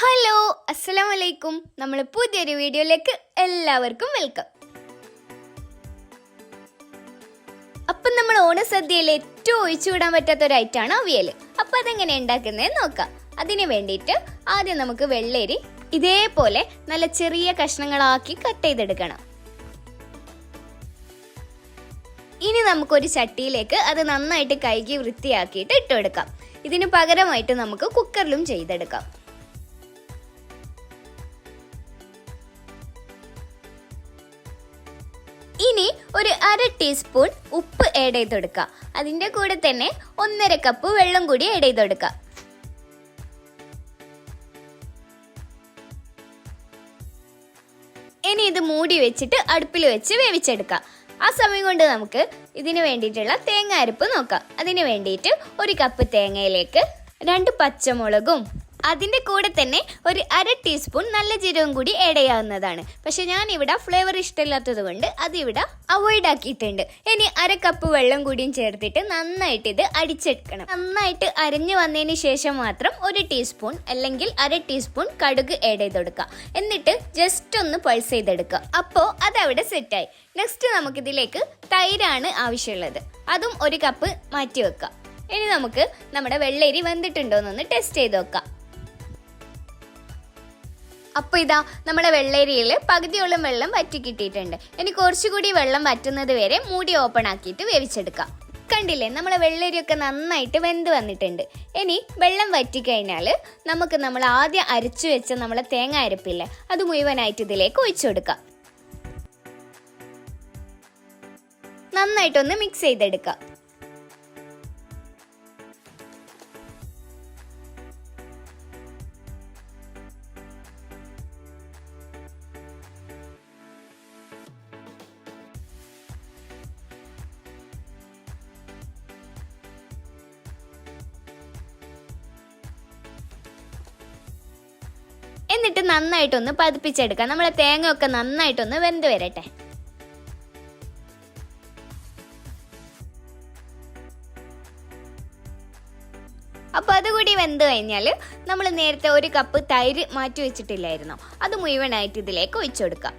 Hello അസ്സലാം നമ്മൾ പുതിയൊരു വീഡിയോയിലേക്ക് എല്ലാവർക്കും വെൽക്കം. അപ്പം നമ്മൾ ഓണ സദ്യയിൽ ഏറ്റവും ഒഴിച്ചുവിടാൻ പറ്റാത്ത ഒരു ഐറ്റമാണ് അവിയൽ അപ്പം അതെങ്ങനെ ഉണ്ടാക്കുന്നത് നോക്കാം. അതിന് വേണ്ടിയിട്ട് ആദ്യം നമുക്ക് വെള്ളരി ഇതേപോലെ നല്ല ചെറിയ കഷ്ണങ്ങളാക്കി കട്ട് ചെയ്തെടുക്കണം. ഇനി നമുക്കൊരു ചട്ടിയിലേക്ക് അത് നന്നായിട്ട് കഴുകി വൃത്തിയാക്കിയിട്ട് ഇട്ടുകൊടുക്കാം. ഇതിന് പകരമായിട്ട് നമുക്ക് കുക്കറിലും ചെയ്തെടുക്കാം. ഇനി ഒരു അര ടീസ്പൂൺ ഉപ്പ് ആഡ് ചെയ്ത് കൊടുക്കുക അതിന്റെ കൂടെ തന്നെ ഒന്നര കപ്പ് വെള്ളം കൂടി ആഡ് ചെയ്ത് കൊടുക്കുക ഇനി ഇത് മൂടി വെച്ചിട്ട് അടുപ്പിൽ വെച്ച് വേവിച്ചെടുക്കാം ആ സമയം കൊണ്ട് നമുക്ക് ഇതിന് വേണ്ടിയിട്ടുള്ള തേങ്ങ അരപ്പ് നോക്കാം. അതിന് വേണ്ടിയിട്ട് ഒരു കപ്പ് തേങ്ങയിലേക്ക് രണ്ട് പച്ചമുളകും അതിന്റെ കൂടെ തന്നെ ഒരു അര ടീസ്പൂൺ നല്ല ജീരകം കൂടി ആഡ് ചെയ്യാവുന്നതാണ്. പക്ഷെ ഞാൻ ഇവിടെ ഫ്ലേവർ ഇഷ്ടമില്ലാത്തത് കൊണ്ട് അത് ഇവിടെ അവോയ്ഡ് ആക്കിയിട്ടുണ്ട്. ഇനി അര കപ്പ് വെള്ളം കൂടിയും ചേർത്തിട്ട് നന്നായിട്ട് ഇത് അടിച്ചെടുക്കണം. നന്നായിട്ട് അരഞ്ഞു വന്നതിന് ശേഷം മാത്രം ഒരു ടീസ്പൂൺ അല്ലെങ്കിൽ അര ടീസ്പൂൺ കടുക് ആഡ് ചെയ്ത് കൊടുക്കുക എന്നിട്ട് ജസ്റ്റ് ഒന്ന് പൾസ് ചെയ്തെടുക്കുക. അപ്പോൾ അതവിടെ സെറ്റായി നെക്സ്റ്റ് നമുക്കിതിലേക്ക് തൈരാണ് ആവശ്യമുള്ളത്. അതും ഒരു കപ്പ് മാറ്റി വെക്കുക. ഇനി നമുക്ക് നമ്മുടെ വെള്ളരി വെന്തിട്ടുണ്ടോ എന്നൊന്ന് ടെസ്റ്റ് ചെയ്ത് നോക്കാം. അപ്പോൾ ഇതാ നമ്മുടെ വെള്ളരിയിൽ പകുതിയോളം വെള്ളം വറ്റി കിട്ടിയിട്ടുണ്ട്. ഇനി കുറച്ചുകൂടി വെള്ളം വറ്റുന്നത് വരെ മൂടി ഓപ്പൺ ആക്കിയിട്ട് വേവിച്ചെടുക്കാം. കണ്ടില്ലേ നമ്മളെ വെള്ളരിയൊക്കെ നന്നായിട്ട് വെന്ത് വന്നിട്ടുണ്ട്. ഇനി വെള്ളം വറ്റിക്കഴിഞ്ഞാൽ നമുക്ക് നമ്മൾ ആദ്യം അരച്ചു വെച്ച നമ്മളെ തേങ്ങ അരപ്പില്ലേ അത് മുഴുവനായിട്ട് ഇതിലേക്ക് ഒഴിച്ചു കൊടുക്കാം. നന്നായിട്ടൊന്ന് മിക്സ് ചെയ്തെടുക്കാം. എന്നിട്ട് നന്നായിട്ടൊന്ന് പതിപ്പിച്ചെടുക്കാം. നമ്മളെ തേങ്ങ ഒക്കെ നന്നായിട്ടൊന്ന് വെന്ത് വരട്ടെ. അപ്പോൾ അതുകൂടി വെന്ത് കഴിഞ്ഞാൽ നമ്മൾ നേരത്തെ ഒരു കപ്പ് തൈര് മാറ്റി വെച്ചിട്ടില്ലായിരുന്നു. അത് മുഴുവനായിട്ട് ഇതിലേക്ക് ഒഴിച്ചു കൊടുക്കാം.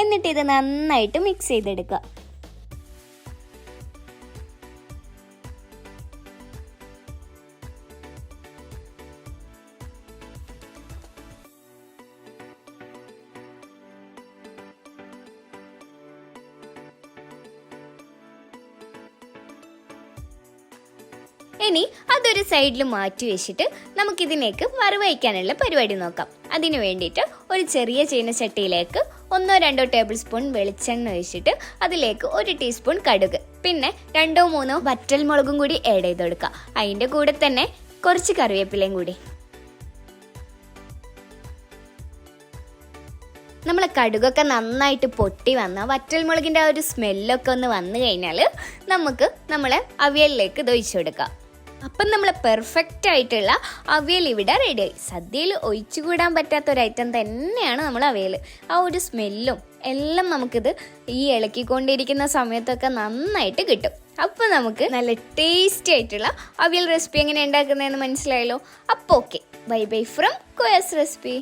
എന്നിട്ട് ഇത് നന്നായിട്ട് മിക്സ് ചെയ്തെടുക്കുക. ഇനി അതൊരു സൈഡിൽ മാറ്റി വെച്ചിട്ട് നമുക്കിതിനേക്ക് വറവയ്ക്കാനുള്ള പരിപാടി നോക്കാം. അതിന് വേണ്ടിയിട്ട് ഒരു ചെറിയ ചീനച്ചട്ടിയിലേക്ക് ഒന്നോ രണ്ടോ ടേബിൾ സ്പൂൺ വെളിച്ചെണ്ണ ഒഴിച്ചിട്ട് അതിലേക്ക് ഒരു ടീസ്പൂൺ കടുക്. പിന്നെ രണ്ടോ മൂന്നോ വറ്റൽ മുളകും കൂടി ആഡ് ചെയ്ത് കൊടുക്കുക. അതിന്റെ കൂടെ തന്നെ കുറച്ച് കറിവേപ്പിലയും കൂടി. നമ്മളെ കടുകൊക്കെ നന്നായിട്ട് പൊട്ടി വന്ന വറ്റൽമുളകിന്റെ ആ ഒരു സ്മെല്ലൊക്കെ ഒന്ന് വന്നു കഴിഞ്ഞാൽ നമുക്ക് നമ്മളെ അവിയലിലേക്ക് ഇത് ഒഴിച്ചു കൊടുക്കാം. അപ്പം നമ്മൾ പെർഫെക്റ്റ് ആയിട്ടുള്ള അവിയൽ ഇവിടെ റെഡിയായി സദ്യയിൽ ഒഴിച്ചുകൂടാൻ പറ്റാത്ത ഒരു ഐറ്റം തന്നെയാണ് നമ്മൾ അവിയൽ. ആ ഒരു സ്മെല്ലും എല്ലാം നമുക്കിത് ഈ ഇളക്കിക്കൊണ്ടിരിക്കുന്ന സമയത്തൊക്കെ നന്നായിട്ട് കിട്ടും. അപ്പോൾ നമുക്ക് നല്ല ടേസ്റ്റി ആയിട്ടുള്ള അവിയൽ റെസിപ്പി എങ്ങനെ ഉണ്ടാക്കുന്നതെന്ന് മനസ്സിലായല്ലോ? അപ്പോൾ ഓക്കെ ബൈ ബൈ ഫ്രം കോയസ് റെസിപ്പി